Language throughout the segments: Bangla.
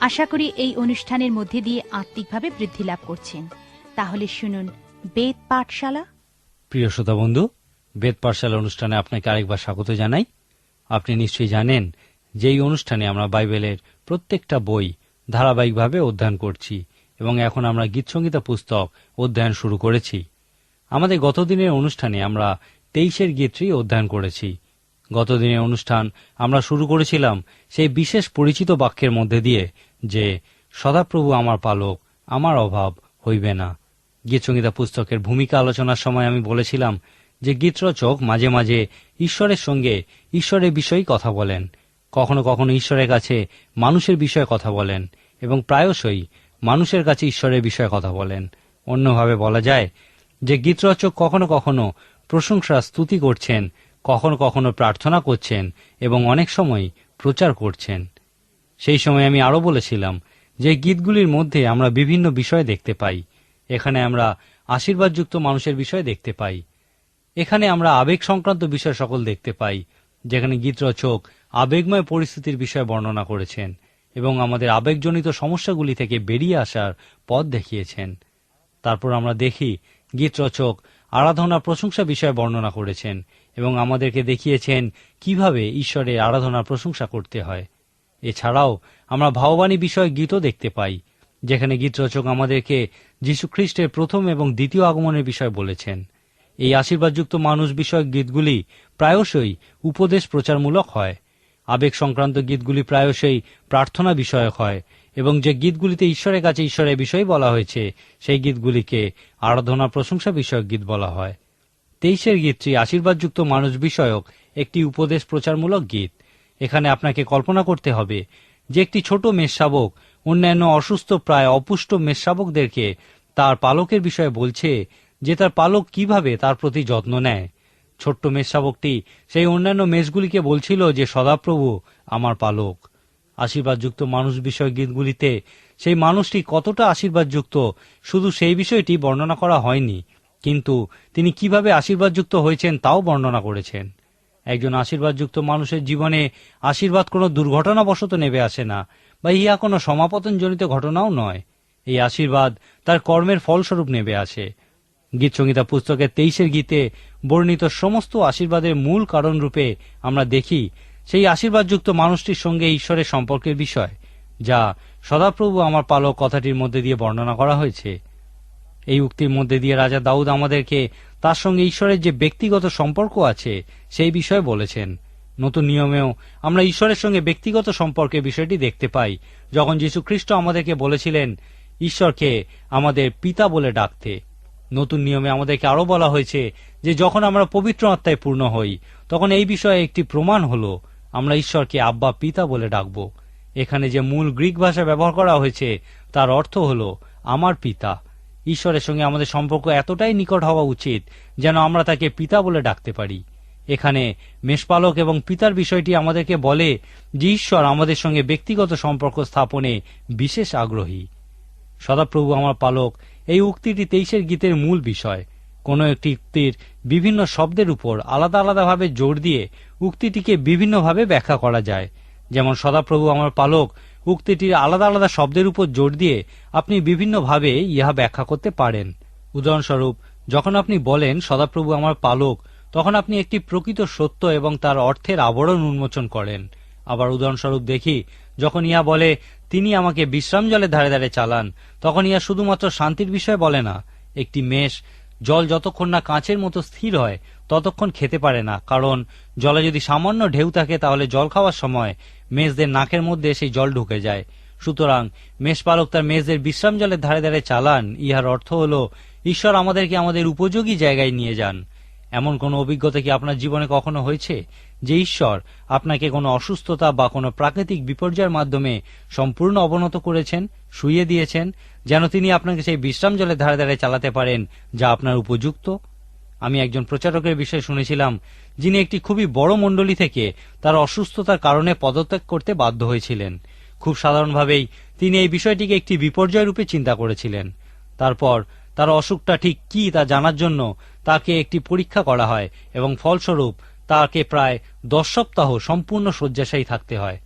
আশা করি এই অনুষ্ঠানের মধ্যে দিয়ে আত্মিকভাবে বৃদ্ধি লাভ করছেন। তাহলে শুনুন, বেদ পাঠশালা। প্রিয় শ্রোতা বন্ধু, বেদ পাঠশালা অনুষ্ঠানে আপনাকে আরেকবার স্বাগত জানাই। আপনি নিশ্চয়ই জানেন যে এই অনুষ্ঠানে আমরা বাইবেলের প্রত্যেকটা বই ধারাবাহিকভাবে অধ্যয়ন করছি এবং এখন আমরা গীতসংগীতা পুস্তক অধ্যয়ন শুরু করেছি। আমাদের গতদিনের অনুষ্ঠানে আমরা তেইশের গীতটি অধ্যয়ন করেছি। গতদিনের অনুষ্ঠান আমরা শুরু করেছিলাম সেই বিশেষ পরিচিত বাক্যের মধ্যে দিয়ে যে, সদাপ্রভু আমার পালক, আমার অভাব হইবে না। গীতসংগীতা পুস্তকের ভূমিকা আলোচনার সময় আমি বলেছিলাম যে গীতরচক মাঝে মাঝে ঈশ্বরের সঙ্গে ঈশ্বরের বিষয়েই কথা বলেন। কখনো কখনো ঈশ্বরের কাছে মানুষের বিষয়ে কথা বলেন এবং প্রায়শই মানুষের কাছে ঈশ্বরের বিষয়ে কথা বলেন। অন্যভাবে বলা যায় যে গীতরচক কখনো কখনো প্রশংসা, স্তুতি করছেন, কখনো কখনো প্রার্থনা করছেন এবং অনেক সময় প্রচার করছেন। সেই সময় আমি আরও বলেছিলাম যে গীতগুলির মধ্যে আমরা বিভিন্ন বিষয় দেখতে পাই। এখানে আমরা আশীর্বাদযুক্ত মানুষের বিষয় দেখতে পাই। এখানে আমরা আবেগ সংক্রান্ত বিষয় সকল দেখতে পাই, যেখানে গীতরচক আবেগময় পরিস্থিতির বিষয়ে বর্ণনা করেছেন এবং আমাদের আবেগজনিত সমস্যাগুলি থেকে বেরিয়ে আসার পথ দেখিয়েছেন। তারপর আমরা দেখি গীতরচক আরাধনা প্রশংসা বিষয়ে বর্ণনা করেছেন এবং আমাদেরকে দেখিয়েছেন কীভাবে ঈশ্বরের আরাধনা প্রশংসা করতে হয়। এছাড়াও আমরা ভাববাণী বিষয়ে গীতও দেখতে পাই, যেখানে গীতরচক আমাদেরকে যীশুখ্রিস্টের প্রথম এবং দ্বিতীয় আগমনের বিষয় বলেছেন। এই আশীর্বাদযুক্ত মানুষ বিষয়ক গীতগুলি প্রায়শই উপদেশ প্রচারমূলক হয়। আবেগ সংক্রান্ত গীতগুলি প্রায়শই প্রার্থনা বিষয়ক হয় এবং যে গীতগুলিতে ঈশ্বরের কাছে ঈশ্বরের বিষয় বলা হয়েছে, সেই গীতগুলিকে আরাধনা প্রশংসা বিষয়ক গীত বলা হয়। তেইশের গীতটি আশীর্বাদযুক্ত মানুষ বিষয়ক একটি উপদেশ প্রচারমূলক গীত। এখানে আপনাকে কল্পনা করতে হবে যে একটি ছোট মেষশাবক, অন্যান্য অসুস্থ প্রায় অপুষ্ট মেষশাবকদেরকে তার পালকের বিষয়ে বলছে যে তার পালক কীভাবে তার প্রতি যত্ন নেয়। ছোট্ট মেষশাবকটি সেই অন্যান্য মেষগুলিকে বলছিল যে, সদাপ্রভু, আমার পালক। আশীর্বাদযুক্ত মানুষ বিষয় গীতগুলিতে সেই মানুষটি কতটা আশীর্বাদযুক্ত শুধু সেই বিষয়টি বর্ণনা করা হয়নি, কিন্তু তিনি কীভাবে আশীর্বাদযুক্ত হয়েছেন তাও বর্ণনা করেছেন। একজন আশীর্বাদযুক্ত মানুষের জীবনে আশীর্বাদ কোনো দুর্ঘটনাবশত নেমে আসে না, বা ইহা কোনো সমাপতনজনিত ঘটনাও নয়। এই আশীর্বাদ তার কর্মের ফলস্বরূপ নেমে আসে। গীতসংগীতা পুস্তকের তেইশের গীতে বর্ণিত সমস্ত আশীর্বাদের মূল কারণ রূপে আমরা দেখি সেই আশীর্বাদযুক্ত মানুষটির সঙ্গে ঈশ্বরের সম্পর্কের বিষয়, যা সদাপ্রভু আমার পালক কথাটির মধ্যে দিয়ে বর্ণনা করা হয়েছে। এই উক্তির মধ্যে দিয়ে রাজা দাউদ আমাদেরকে, তার সঙ্গে ঈশ্বরের যে ব্যক্তিগত সম্পর্ক আছে, সেই বিষয়ে বলেছেন। নতুন নিয়মেও আমরা ঈশ্বরের সঙ্গে ব্যক্তিগত সম্পর্কের বিষয়টি দেখতে পাই। যখন যীশু খ্রিস্ট আমাদেরকে বলেছিলেন, ঈশ্বরকে আমাদের পিতা বলে ডাকতে। নতুন নিয়মে আমাদেরকে আরও বলা হয়েছে যে, যখন আমরা পবিত্র আত্মায় পূর্ণ হই, তখন এই বিষয়ে একটি প্রমাণ হলো, আমরা ঈশ্বরকে আব্বা, পিতা বলে ডাকব। এখানে যে মূল গ্রিক ভাষা ব্যবহার করা হয়েছে, তার অর্থ হল, আমার পিতা। ঈশ্বরের সঙ্গে আমাদের সম্পর্ক এতটাই নিকট হওয়া উচিত যেন আমরা তাকে পিতা বলে ডাকতে পারি। এখানে মেষপালক এবং পিতার বিষয়টি আমাদেরকে বলে যে ঈশ্বর আমাদের সঙ্গে ব্যক্তিগত সম্পর্ক স্থাপনে বিশেষ আগ্রহী। সদাপ্রভু আমার পালক, এই উক্তিটি তেইশের গীতের মূল বিষয়। কোনো একটি উক্তির বিভিন্ন শব্দের উপর আলাদা আলাদাভাবে জোর দিয়ে উক্তিটিকে বিভিন্নভাবে ব্যাখ্যা করা যায়। যেমন, সদাপ্রভু আমার পালক উক্তিটির আলাদা আলাদা শব্দের উপর জোর দিয়ে আপনি বিভিন্নভাবে ইহা ব্যাখ্যা করতে পারেন। উদাহরণস্বরূপ, যখন আপনি বলেন, সদাপ্রভু আমার পালক, তখন আপনি একটি প্রকৃত সত্য এবং তার অর্থের আবরণ উন্মোচন করেন। আবার উদাহরণস্বরূপ দেখি, যখন ইয়া বলে, তিনি আমাকে বিশ্রাম জলের ধারে ধারে চালান, তখন ইয়া শুধুমাত্র শান্তির বিষয় বলে না। একটি মেষ, জল যতক্ষণ না কাঁচের মতো স্থির হয়, ততক্ষণ খেতে পারে না। কারণ, জলে যদি সামান্য ঢেউ থাকে, তাহলে জল খাওয়ার সময় মেষদের নাকের মধ্যে সেই জল ঢুকে যায়। সুতরাং মেষপালক তার মেষদের বিশ্রাম জলের ধারে ধারে চালান। ইহার অর্থ হল, ঈশ্বর আমাদেরকে আমাদের উপযোগী জায়গায় নিয়ে যান। এমন কোনো অভিজ্ঞতা কি আপনার জীবনে কখনো হয়েছে? যে ঈশ্বর আপনাকে কোনো অসুস্থতা বা কোনো প্রাকৃতিক বিপর্যয়ের মাধ্যমে সম্পূর্ণ অবনত করেছেন, শুইয়ে দিয়েছেন, যেন তিনি আপনাকে সেই বিশ্রাম জলের ধারে ধারে চালাতে পারেন, যা আপনার উপযুক্ত? আমি একজন প্রচারকের বিষয়ে শুনেছিলাম যিনি একটি খুবই বড় মণ্ডলী থেকে তার অসুস্থতার কারণে পদত্যাগ করতে বাধ্য হয়েছিলেন। খুব সাধারণভাবেই তিনি এই বিষয়টিকে একটি বিপর্যয় রূপে চিন্তা করেছিলেন। তারপর তার অসুখটা ঠিক কি তা জানার জন্য তাকে একটি পরীক্ষা করা হয় এবং ফলস্বরূপ তাকে প্রায় দশ সপ্তাহ সম্পূর্ণ শয্যাশায়ী থাকতে হয়।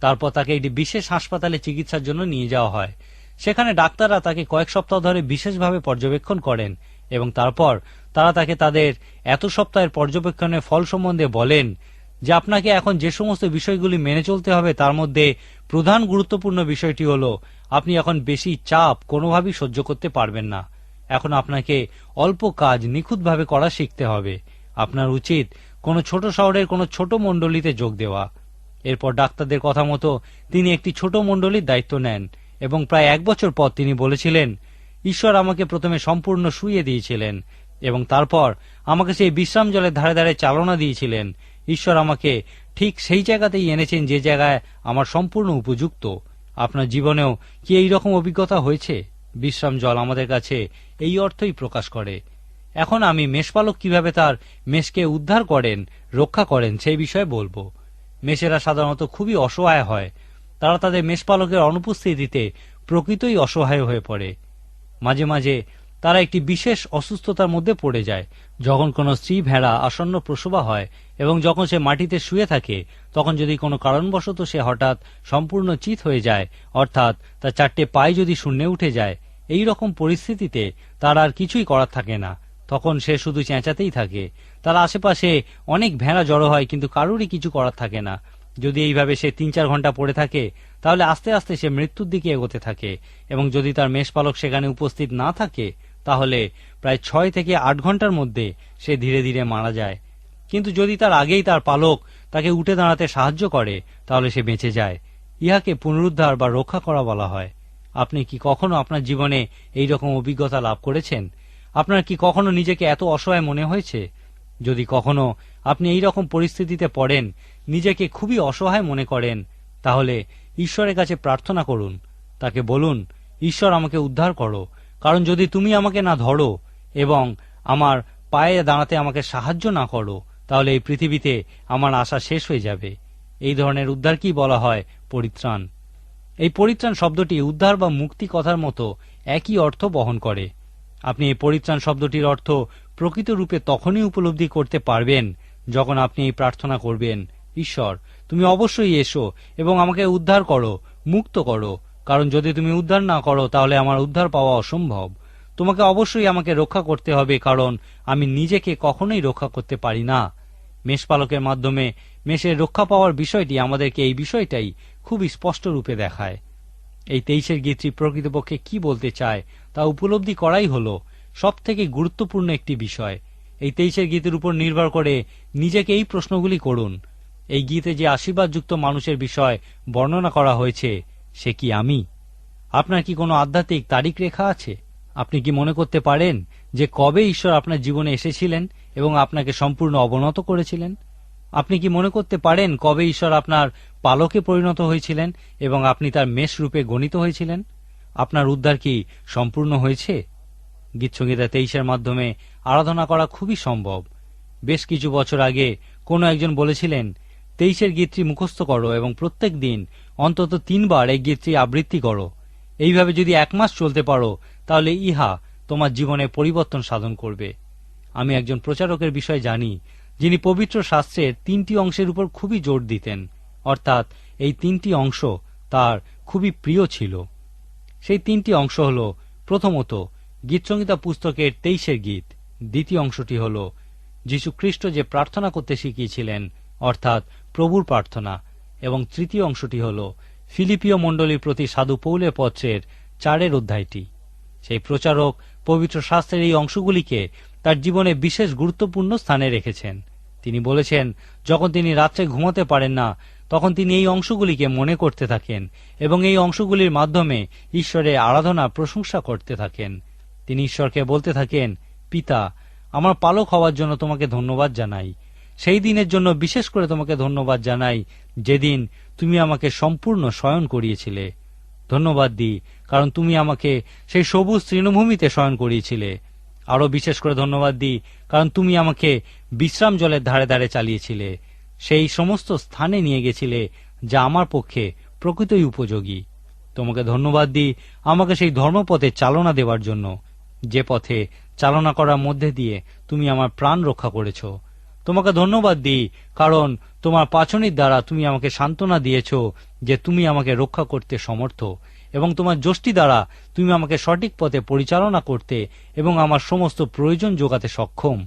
তারপর তাকে একটি বিশেষ হাসপাতালে চিকিৎসার জন্য নিয়ে যাওয়া হয়। সেখানে ডাক্তাররা তাকে কয়েক সপ্তাহ ধরে বিশেষভাবে পর্যবেক্ষণ করেন এবং তারপর তারা তাকে তাদের এত সপ্তাহের পর্যবেক্ষণের ফল সম্বন্ধে বলেন যে আপনাকে এখন যে সমস্ত বিষয়গুলি মেনে চলতে হবে তার মধ্যে প্রধান গুরুত্বপূর্ণ বিষয়টি হল, আপনি এখন বেশি চাপ কোনোভাবেই সহ্য করতে পারবেন না। এখন আপনাকে অল্প কাজ নিখুঁতভাবে করা শিখতে হবে। আপনার উচিত কোনো ছোট শহরের কোনো ছোট মণ্ডলীতে যোগ দেওয়া। এরপর ডাক্তারদের কথা মতো তিনি একটি ছোট মণ্ডলীর দায়িত্ব নেন এবং প্রায় এক বছর পর তিনি বলেছিলেন, ঈশ্বর আমাকে প্রথমে সম্পূর্ণ শুইয়ে দিয়েছিলেন। এবং তারপর আমাকে সেই বিশ্রাম জলের ধারে ধারে চালনা দিয়েছিলেন। ঈশ্বর আমাকে ঠিক সেই জায়গাতেই এনেছেন যে জায়গায় আমার সম্পূর্ণ উপযুক্ত। আপনার জীবনেও কি এই রকম অভিজ্ঞতা হয়েছে? বিশ্রাম জল আমাদের কাছে এই অর্থই প্রকাশ করে। এখন আমি মেষপালক কীভাবে তার মেষকে উদ্ধার করেন, রক্ষা করেন, সেই বিষয়ে বলব। মেষেরা সাধারণত খুবই অসহায় হয়। তারা তাদের মেষপালকের অনুপস্থিতিতে প্রকৃতই অসহায় হয়ে পড়ে। মাঝে মাঝে তারা একটি বিশেষ অসুস্থতার মধ্যে পড়ে যায়। যখন কোনো স্ত্রী ভেড়া আসন্ন প্রসবা হয় এবং যখন সে মাটিতে শুয়ে থাকে, তখন যদি কোনো কারণবশত সে হঠাৎ সম্পূর্ণ চিত হয়ে যায়, অর্থাৎ তার চারটে পায়ে যদি শূন্যে উঠে যায়, এই রকম পরিস্থিতিতে তার আর কিছুই করার থাকে না। তখন সে শুধু চেঁচাতেই থাকে। তার আশেপাশে অনেক ভেড়া জড়ো হয় কিন্তু কারোরই কিছু করার থাকে না। যদি এইভাবে সে তিন চার ঘণ্টা পড়ে থাকে, তাহলে আস্তে আস্তে সে মৃত্যুর দিকে এগোতে থাকে এবং যদি তার মেষপালক সেখানে উপস্থিত না থাকে তাহলে প্রায় ছয় থেকে আট ঘণ্টার মধ্যে সে ধীরে ধীরে মারা যায়। কিন্তু যদি তার আগেই তার পালক তাকে উঠে দাঁড়াতে সাহায্য করে, তাহলে সে বেঁচে যায়। ইহাকে পুনরুদ্ধার বা রক্ষা করা বলা হয়। আপনি কি কখনো আপনার জীবনে এই রকম অভিজ্ঞতা লাভ করেছেন? আপনার কি কখনো নিজেকে এত অসহায় মনে হয়েছে? যদি কখনো আপনি এই রকম পরিস্থিতিতে পড়েন, নিজেকে খুবই অসহায় মনে করেন, তাহলে ঈশ্বরের কাছে প্রার্থনা করুন। তাকে বলুন, ঈশ্বর আমাকে উদ্ধার করো কারণ যদি তুমি আমাকে না ধরো এবং আমার পায়ে দাঁড়াতে আমাকে সাহায্য না করো, তাহলে এই পৃথিবীতে আমার আশা শেষ হয়ে যাবে। এই ধরনের উদ্ধার কি বলা হয়? পরিত্রাণ। এই পরিত্রাণ শব্দটি উদ্ধার বা মুক্তি কথার মতো একই অর্থ বহন করে। আপনি এই পরিত্রাণ শব্দটির অর্থ প্রকৃত রূপে তখনই উপলব্ধি করতে পারবেন যখন আপনি এই প্রার্থনা করবেন, ঈশ্বর, তুমি অবশ্যই এসো এবং আমাকে উদ্ধার করো, মুক্ত করো। কারণ যদি তুমি উদ্ধার না করো, তাহলে আমার উদ্ধার পাওয়া অসম্ভব। তোমাকে অবশ্যই আমাকে রক্ষা করতে হবে, কারণ আমি নিজেকে কখনোই রক্ষা করতে পারি না। মেষপালকের মাধ্যমে মেষের রক্ষা পাওয়ার বিষয়টি আমাদেরকে এই বিষয়টাই খুব স্পষ্ট রূপে দেখায়। এই তেইশের গীতটি প্রকৃতপক্ষে কি বলতে চায়, তা উপলব্ধি করাই হল সব থেকে গুরুত্বপূর্ণ একটি বিষয়। এই তেইশের গীতের উপর নির্ভর করে নিজেকে এই প্রশ্নগুলি করুন। এই গীতে যে আশীর্বাদযুক্ত মানুষের বিষয় বর্ণনা করা হয়েছে সে কি আমি? আপনার কি কোনো আধ্যাত্মিক তারিখ রেখা আছে? আপনি কি মনে করতে পারেন যে কবে ঈশ্বর আপনার জীবনে এসেছিলেন এবং আপনাকে সম্পূর্ণ অবনত করেছিলেন? আপনি কি মনে করতে পারেন কবে ঈশ্বর আপনার পালকে পরিণত হয়েছিলেন এবং আপনি তার মেষ রূপে গণিত হয়েছিলেন? আপনার উদ্ধার কি সম্পূর্ণ হয়েছে? গীতসঙ্গীতা তেইশের মাধ্যমে আরাধনা করা খুবই সম্ভব। বেশ কিছু বছর আগে কোনো একজন বলেছিলেন তেইশের গীতটি মুখস্থ করো এবং প্রত্যেক দিন অন্তত তিনবার এই গীতটি আবৃত্তি করো। এইভাবে যদি এক মাস চলতে পারো, তাহলে ইহা তোমার জীবনে পরিবর্তন সাধন করবে। আমি একজন প্রচারকের বিষয় জানি, যিনি পবিত্র শাস্ত্রের তিনটি অংশের উপর খুবই জোর দিতেন, অর্থাৎ এই তিনটি অংশ তার খুবই প্রিয় ছিল। সেই তিনটি অংশ হল, প্রথমত, গীতসংহিতা পুস্তকের তেইশের গীত। দ্বিতীয় অংশটি হল যীশু খ্রিস্ট যে প্রার্থনা করতে শিখিয়েছিলেন অর্থাৎ প্রভুর প্রার্থনা। এবং তৃতীয় অংশটি হল ফিলিপিও মণ্ডলীর প্রতি সাধু পৌলে পত্রের চারের অধ্যায়টি। সেই প্রচারক পবিত্র শাস্ত্রের এই অংশগুলিকে তার জীবনে বিশেষ গুরুত্বপূর্ণ স্থানে রেখেছেন। তিনি বলেছেন, যখন তিনি রাত্রে ঘুমাতে পারেন না, তখন তিনি এই অংশগুলিকে মনে করতে থাকেন এবং এই অংশগুলির মাধ্যমে ঈশ্বরের আরাধনা প্রশংসা করতে থাকেন। তিনি ঈশ্বরকে বলতে থাকেন, পিতা, আমার পালক হওয়ার জন্য তোমাকে ধন্যবাদ জানাই। সেই দিনের জন্য বিশেষ করে তোমাকে ধন্যবাদ জানাই, যেদিন তুমি আমাকে সম্পূর্ণ শয়ন করিয়েছিলে। ধন্যবাদ দিই, কারণ তুমি আমাকে সেই সবুজ তৃণভূমিতে শয়ন করিয়েছিলে। আরও বিশেষ করে ধন্যবাদ দিই, কারণ তুমি আমাকে বিশ্রাম জলের ধারে ধারে চালিয়েছিলে। সেই সমস্ত স্থানে নিয়ে গেছিলে, যা আমার পক্ষে প্রকৃতই উপযোগী। তোমাকে ধন্যবাদ দিই, আমাকে সেই ধর্মপথে চালনা দেওয়ার জন্য। যে পথে চালনা করার মধ্যে দিয়ে তুমি আমার প্রাণ রক্ষা করেছ। তোমাকে ধন্যবাদ দিই, কারণ তোমার পাচনির দ্বারা তুমি আমাকে সান্ত্বনা দিয়েছ যে তুমি আমাকে রক্ষা করতে সমর্থ, এবং তোমার যষ্টি দ্বারা তুমি আমাকে সঠিক পথে পরিচালনা করতে এবং আমার সমস্ত প্রয়োজন যোগাতে সক্ষম।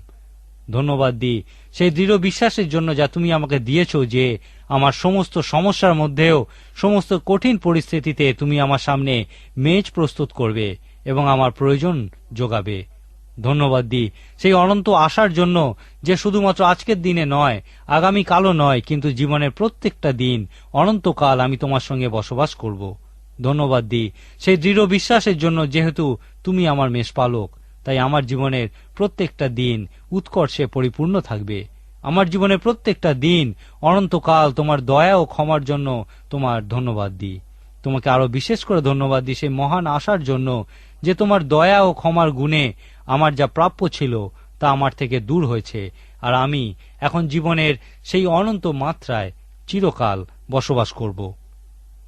ধন্যবাদ দিই। সেই দৃঢ় বিশ্বাসের জন্য যা তুমি আমাকে দিয়েছ যে আমার সমস্ত সমস্যার মধ্যেও সমস্ত কঠিন পরিস্থিতিতে তুমি আমার সামনে মেজ প্রস্তুত করবে এবং আমার প্রয়োজন যোগাবে। ধন্যবাদ দিই। সেই অনন্ত আশার জন্য যে শুধুমাত্র আজকের দিনে নয়, আগামী কালও নয়, কিন্তু জীবনের প্রত্যেকটা দিন অনন্তকাল আমি তোমার সঙ্গে বসবাস করব। ধন্যবাদ দিই। সেই দৃঢ় বিশ্বাসের জন্য যেহেতু তুমি আমার মেষপালক তাই আমার জীবনের প্রত্যেকটা দিন উৎকর্ষে পরিপূর্ণ থাকবে। আমার জীবনের প্রত্যেকটা দিন অনন্তকাল তোমার দয়া ও ক্ষমার জন্য তোমার ধন্যবাদ দিই। তোমাকে আরও বিশেষ করে ধন্যবাদ দিই সেই মহান আশার জন্য যে তোমার দয়া ও ক্ষমার গুণে আমার যা প্রাপ্য ছিল তা আমার থেকে দূর হয়েছে, আর আমি এখন জীবনের সেই অনন্ত মাত্রায় চিরকাল বসবাস করব।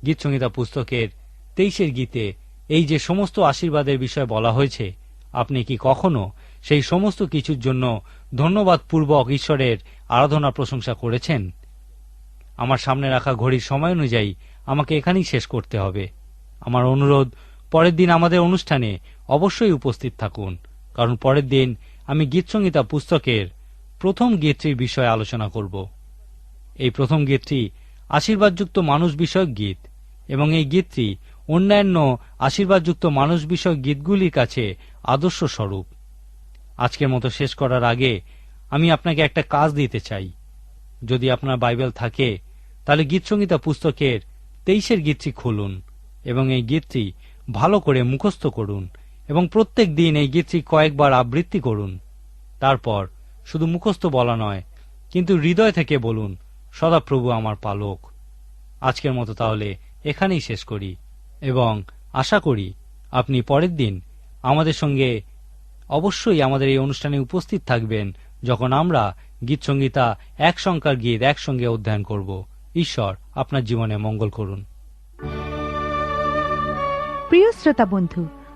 গীতসংহিতা পুস্তকের তেইশের গীতে এই যে সমস্ত আশীর্বাদের বিষয়ে বলা হয়েছে, আপনি কি কখনো সেই সমস্ত কিছুর জন্য ধন্যবাদ পূর্বক ঈশ্বরের আরাধনা প্রশংসা করেছেন? আমার সামনে রাখা ঘড়ির সময় অনুযায়ী আমাকে এখানেই শেষ করতে হবে। আমার অনুরোধ, পরের দিন আমাদের অনুষ্ঠানে অবশ্যই উপস্থিত থাকুন। কারণ পরের দিন আমি গীতসংহিতা পুস্তকের প্রথম গীতটির বিষয়ে আলোচনা করব। এই প্রথম গীতটি আশীর্বাদযুক্ত মানুষ বিষয়ক গীত এবং এই গীতটি অন্যান্য আশীর্বাদযুক্ত মানুষ বিষয়ক গীতগুলির কাছে আদর্শ স্বরূপ। আজকের মতো শেষ করার আগে আমি আপনাকে একটা কাজ দিতে চাই। যদি আপনার বাইবেল থাকে, তাহলে গীতসংহিতা পুস্তকের তেইশের গীতটি খুলুন এবং এই গীতটি ভালো করে মুখস্থ করুন এবং প্রত্যেক দিন এই গীতটি কয়েকবার আবৃত্তি করুন। তারপর শুধু মুখস্থ বলা নয়, কিন্তু হৃদয় থেকে বলুন, সদাপ্রভু আমার পালক। আজকের মতো তাহলে এখানেই শেষ করি, এবং আশা করি আপনি পরের দিন আমাদের সঙ্গে অবশ্যই আমাদের এই অনুষ্ঠানে উপস্থিত থাকবেন, যখন আমরা গীত সঙ্গীতা এক সংখ্যার গীত একসঙ্গে অধ্যয়ন করব। ঈশ্বর আপনার জীবনে মঙ্গল করুন। প্রিয় শ্রোতা বন্ধু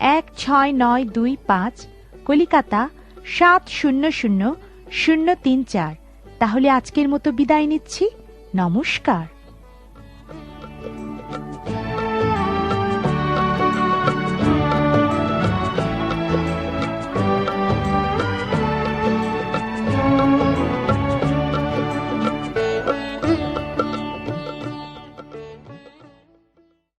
এক ছয় নয় দুই পাঁচ, কলিকাতা সাত শূন্য শূন্য শূন্য তিন চার। তাহলে আজকের মতো বিদায় নিচ্ছি। নমস্কার।